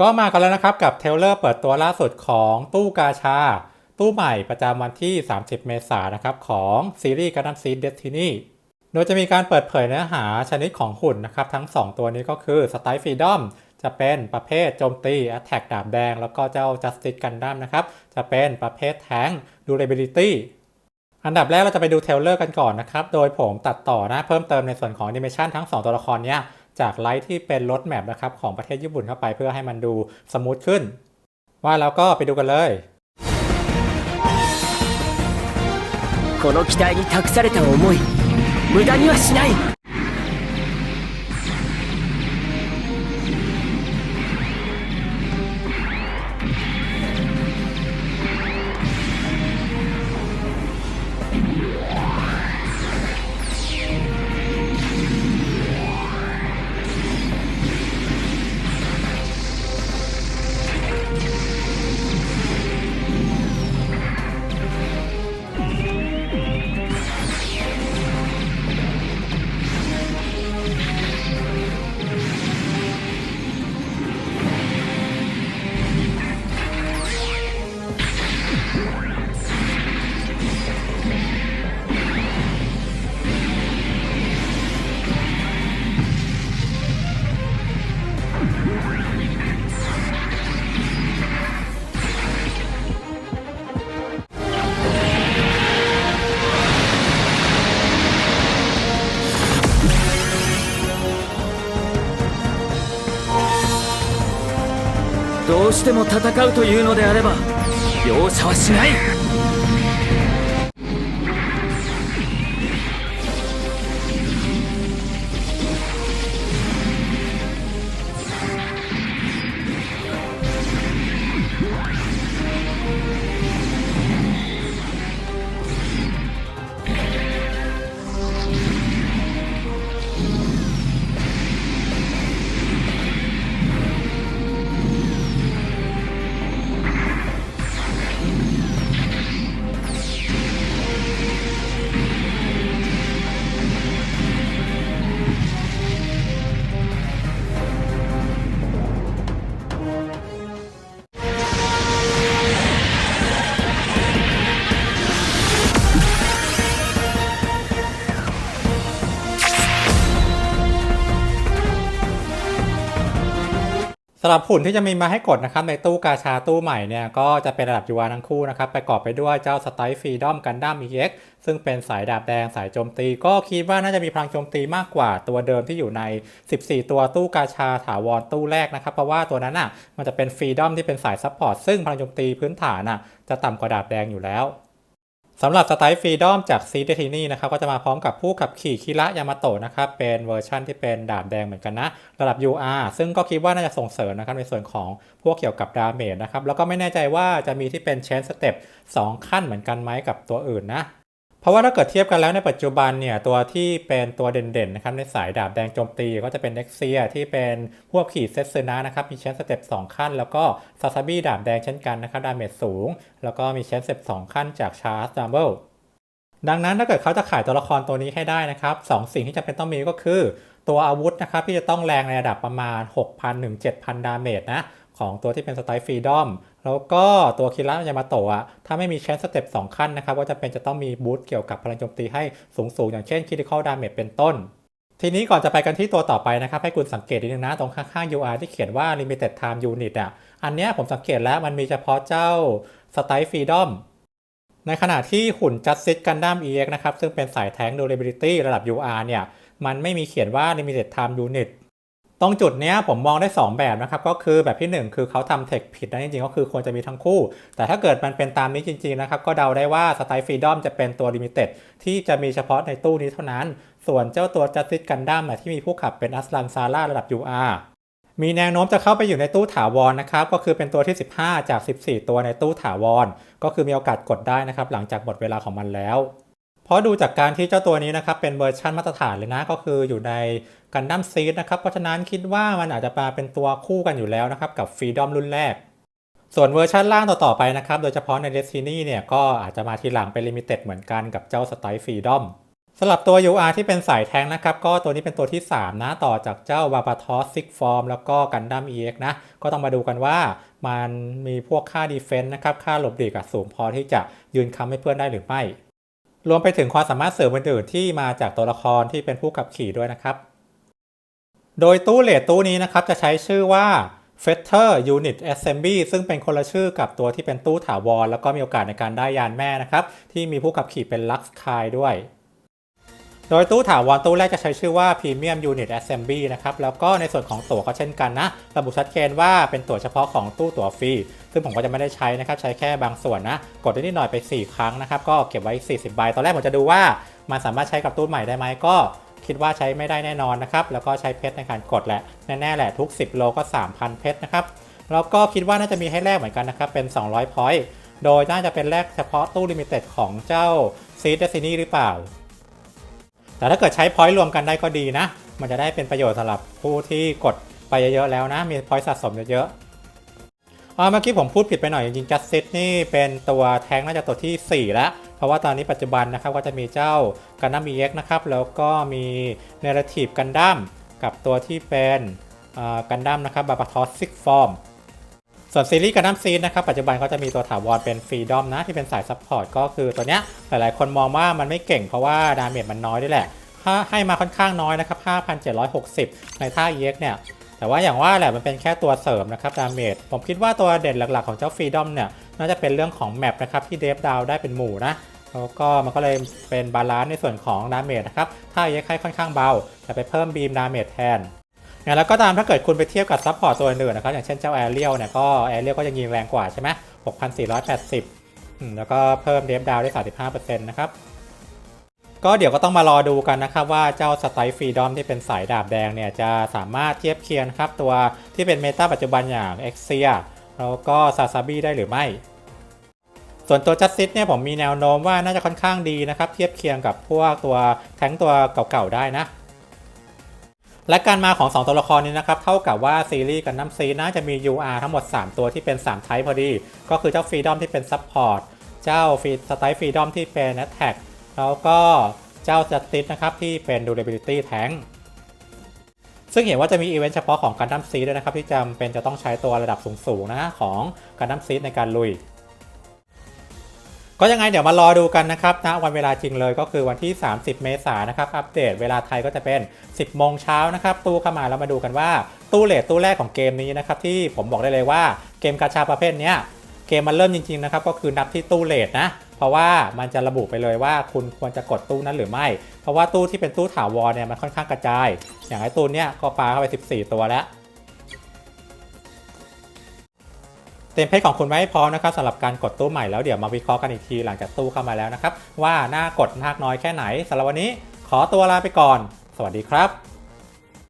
ก็มากันแล้วนะครับกับเทเลอร์เปิดตัวล่าสุดของตู้กาชา ตู้ใหม่ประจำวันที่ 30 เมษายนนะครับของซีรีส์การ์ดัมซีดเดสตินีโดยจะมีการเปิดเผยเนื้อหาชนิดของหุ่นนะครับทั้ง 2 ตัวนี้ก็คือสไตล์ฟรีดอมจะเป็นประเภทโจมตี Attack ดาบแดง แล้วก็เจ้า Justice Gundam นะครับจะเป็นประเภทแทง Durability อันดับแรกเราจะไปดูเทเลอร์กันก่อนนะครับ โดยผมตัดต่อนะเพิ่มเติมในส่วนของแอนิเมชันทั้ง 2 ตัวละครเนี้ย จากไลท์ที่เป็นรถแมพนะครับของประเทศญี่ปุ่นเข้าไปเพื่อให้มันดูสมูทขึ้น ว่าแล้วก็ไปดูกันเลย この機体に託された思い無駄にはしない しても戦うというのであれば容赦はしない。ำหรับหุ่นที่จะมีมาให้กดนะครับในตู้กาชาตู้ใหม่เนี่ยก็จะเป็นระดับยูวาทั้งคู่นะครับประกอบไปด้วยเจ้าสไตล์ฟรีดอมกันดั้ม EX ซึ่งเป็นสายดาบแดงสายโจมตี ก็คิดว่าน่าจะมีพลังโจมตีมากกว่าตัวเดิมที่อยู่ใน 14 ตัวตู้กาชาถาวรตู้แรกนะครับ เพราะว่าตัวนั้นอะมันจะเป็นฟรีดอมที่เป็นสายซัพพอร์ตซึ่งพลังโจมตีพื้นฐานอะจะต่ำกว่าดาบแดงอยู่แล้ว สำหรับสไตล์ฟรีดอมจากซีเดทินี่นะครับก็จะมาพร้อมกับผู้ขับขี่คิระยามาโตะนะครับเป็นเวอร์ชั่นที่เป็นดาบแดงเหมือนกันนะ ระดับ UR ซึ่งก็คิดว่าน่าจะส่งเสริมนะครับในส่วนของพวกเกี่ยวกับดาเมจนะครับแล้วก็ไม่แน่ใจว่าจะมีที่เป็นเชนสเต็ป2ขั้นเหมือนกันไหมกับตัวอื่นนะ เพราะว่าถ้าเกิดเทียบกันแล้วในปัจจุบันเนี่ยตัวที่เป็นตัวเด่นๆนะครับในสายดาบแดงโจมตีก็จะเป็นเน็กเซียที่เป็นพวกขี่เซตซึนะนะครับมีเชนสเต็ป2ขั้น แล้วก็ซาซาบิดาบแดงเช่นกันนะครับดาเมจสูง แล้วก็มีเชนสเต็ป2ขั้นจากชาร์สดัมเบิลดังนั้นถ้าเกิดเขาจะขายตัวละครตัวนี้ให้ได้นะครับสองสิ่งที่จำเป็นต้องมีก็คือ ตัวอาวุธนะครับที่จะต้องแรงในระดับประมาณ 6,000ถึง7,000 ดาเมจนะของตัวที่เป็นสไตล์ฟรีดอม แล้วก็ตัวคิระยามาโตะถ้าไม่มีเชนสเต็ป2ขั้นนะครับก็จะเป็นจะต้องมีบูสต์เกี่ยวกับพลังโจมตีให้สูงๆ อย่างเช่น Critical Damage เป็นต้น ทีนี้ก่อนจะไปกันที่ตัวต่อไปนะครับ ให้คุณสังเกตนิดนึงนะ ตรงข้างๆ UR ที่เขียนว่า Limited Time Unit อะอันเนี้ยผมสังเกตแล้วมันมีเฉพาะเจ้า Style Freedom ในขณะที่หุ่น Justice Gundam EX นะครับ ซึ่งเป็นสายแทง Durability ระดับ UR เนี่ย มันไม่มีเขียนว่า Limited Time Unit รงจุดเนี้ยผมมองได้ 2 แบบนะครับ ก็คือแบบที่ 1 คือเขาทำเทคผิดนะจริงๆ ก็คือควรจะมีทั้งคู่ แต่ถ้าเกิดมันเป็นตามนี้จริงๆนะครับ ก็เดาได้ว่า Style Freedom จะเป็นตัว Limited ที่จะมีเฉพาะในตู้นี้เท่านั้น ส่วนเจ้าตัว Justice Gundam น่ะที่มีผู้ขับเป็นอัสลันซาร่าระดับ UR มีแนวโน้มจะเข้าไปอยู่ในตู้ถาวรนะครับ ก็คือเป็นตัวที่ 15 จาก 14 ตัวในตู้ถาวร ก็คือมีโอกาสกดได้นะครับ หลังจากหมดเวลาของมันแล้ว เพราะดูจากการที่เจ้าตัวนี้นะครับเป็นเวอร์ชันมาตรฐานเลยนะ ก็คืออยู่ในกันดั้มซีดนะครับ เพราะฉะนั้นคิดว่ามันอาจจะมาเป็นตัวคู่กันอยู่แล้วนะครับ กับฟรีดอมรุ่นแรก ส่วนเวอร์ชันล่างต่อ ๆ ไปนะครับ โดยเฉพาะใน Destiny เนี่ยก็อาจจะมาทีหลังเป็นลิมิเต็ดเหมือนกันกับเจ้าสไตล์ฟรีดอมสำหรับตัว UR ที่เป็นสายแทงนะครับ ก็ตัวนี้เป็นตัวที่ 3 นะ ต่อจากเจ้า b a b a t o s Six Form แล้วก็ Gundam EX นะ ก็ต้องมาดูกันว่ามันมีพวกค่า Defense นะครับ ค่าหลบหลีกอะสูงพอที่จะยืนค้ำให้เพื่อนได้หรือไม่ รวมไปถึงความสามารถเสริมอื่นๆที่มาจากตัวละครที่เป็นผู้ขับขี่ด้วยนะครับ โดยตู้เลทตู้นี้นะครับจะใช้ชื่อว่า Fetter Unit Assembly ซึ่งเป็นคนละชื่อกับตัวที่เป็นตู้ถาวร แล้วก็มีโอกาสในการได้ยานแม่นะครับ ที่มีผู้ขับขี่เป็น Lux Kai ด้วย โดยตู้ถาวรตู้แรกจะใช้ชื่อว่า Premium Unit Assembly นะครับ แล้วก็ในส่วนของตั๋วก็เช่นกันนะ ระบุชัดเจนว่าเป็นตั๋วเฉพาะของตู้ตั๋วฟรี ซึ่งผมก็จะไม่ได้ใช้นะครับ ใช้แค่บางส่วนนะ กดได้นิดหน่อยไป 4 ครั้งนะครับ ก็เก็บไว้ 40 ใบ ตอนแรกผมจะดูว่า มันสามารถใช้กับตู้ใหม่ได้ไหมก็คิดว่าใช้ไม่ได้แน่นอนนะครับ แล้วก็ใช้เพชรในการกดแหละ แน่ๆแหละทุก 10 โลก็ 3,000 เพชรนะครับ แล้วก็คิดว่าน่าจะมีให้แลกเหมือนกันนะครับ เป็น 200 พอยต์ โดยน่าจะเป็นแลกเฉพาะตู้ลิมิเต็ดของเจ้า Seed Destiny หรือเปล่า แต่ถ้าเกิดใช้พอยต์รวมกันได้ก็ดีนะ มันจะได้เป็นประโยชน์สำหรับผู้ที่กดไปเยอะๆแล้วนะ มีพอยต์สะสมเยอะๆอ๋อเมื่อกี้ผมพูดผิดไปหน่อยจริงๆ Justice นี่เป็นตัวแท้งน่าจะตัวทีสี่4 แล้ว เพราะว่าตอนนี้ปัจจุบันนะครับก็จะมีเจ้า Gundam EX นะครับ แล้วก็มี Narrative Gundam กับตัวที่เป็นกันดั้มนะครับ b a b a t o s Six Form ส่วนซีรีส์กันดั้มซีนนะครับปัจจุบันก็จะมีตัวถาวรเป็นฟรีดอมนะที่เป็นสายซัพพอร์ตก็คือตัวเนี้ยหลายๆ คนมองว่ามันไม่เก่งเพราะว่าดาเมจมันน้อยด้วยแหละค่าให้มาค่อนข้างน้อยนะครับ 5,760 ในท่า EX เนี่ย แต่ว่าอย่างว่าแหละมันเป็นแค่ตัวเสริมนะครับดาเมจผมคิดว่าตัวเด่นหลักๆของเจ้าฟรีดอมเนี่ย น่าจะเป็นเรื่องของแมปนะครับที่เดฟดาวได้เป็นหมู่นะแล้วก็มันก็เลยเป็นบาลานซ์ในส่วนของดาเมจนะครับ ถ้า EX ให้ค่อนข้างเบา แต่ไปเพิ่มบีมดาเมจแทน อย่างแล้วก็ตามถ้าเกิดคุณไปเทียบกับซัพพอร์ตตัวอื่นนะครับ อย่างเช่นเจ้าแอเรียลเนี่ยก็แอเรียลก็ยังยิงแรงกว่าใช่ไหม6,480อืมแล้วก็เพิ่มเดฟดาวได้ 35%นะครับ ก็เดี๋ยวก็ต้องมารอดูกันนะครับ ว่าเจ้าสไตล์ฟรีดอมที่เป็นสายดาบแดงเนี่ย จะสามารถเทียบเคียงครับ ตัวที่เป็นเมตาปัจจุบันอย่างเอ็กเซียแล้วก็ซาซาบีได้หรือไม่ ส่วนตัวจัสซิสเนี่ยผมมีแนวโน้มว่าน่าจะค่อนข้างดีนะครับ เทียบเคียงกับพวกตัวแท้งตัวเก่าๆได้นะ และการมาของ 2 ตัวละครนี้นะครับ เท่ากับว่าซีรีส์กันน้ำซีน่าจะมี UR ทั้งหมด 3 ตัวที่เป็น 3 ไทป์พอดี ก็คือเจ้าฟรีดอมที่เป็นซั p พอร์ตเจ้าฟรีสไตล์ฟรีดอมที่เป็น a t t a c k แล้วก็เจ้าจัสติสนะครับ ที่เป็น durability tank ซึ่งเห็นว่าจะมีอีเวนต์เฉพาะของการดั้มซีด้วยนะครับ ที่จำเป็นจะต้องใช้ตัวระดับสูงๆนะของการดั้มซีในการลุย ก็ยังไงเดี๋ยวมารอดูกันนะครับณวันเวลาจริงเลยก็คือวันที่ 30 เมษายนนะครับอัปเดตเวลาไทยก็จะเป็น 10 โมงเช้านะครับตู้เข้ามาแล้วมาดูกันว่า ตู้เลทตู้แรกของเกมนี้นะครับที่ผมบอกได้เลยว่าเกมกาชาประเภทเนี้ยเกมมันเริ่มจริงๆนะครับก็คือนับที่ตู้เลทนะเพราะว่ามันจะระบุไปเลยว่าคุณควรจะกดตู้นั้นหรือไม่ เพราะว่าตู้ที่เป็นตู้ถาวรเนี่ยมันค่อนข้างกระจาย อย่างไอ้ตู้เนี้ยก็ปาเข้าไป 14 ตัวแล้ว เต็มเพจของคุณไว้พร้อมนะครับสำหรับการกดตู้ใหม่แล้วเดี๋ยวมาวิเคราะห์กันอีกทีหลังจากตู้เข้ามาแล้วนะครับว่าน่ากดมากน้อยแค่ไหนสำหรับวันนี้ ขอตัวลาไปก่อน สวัสดีครับ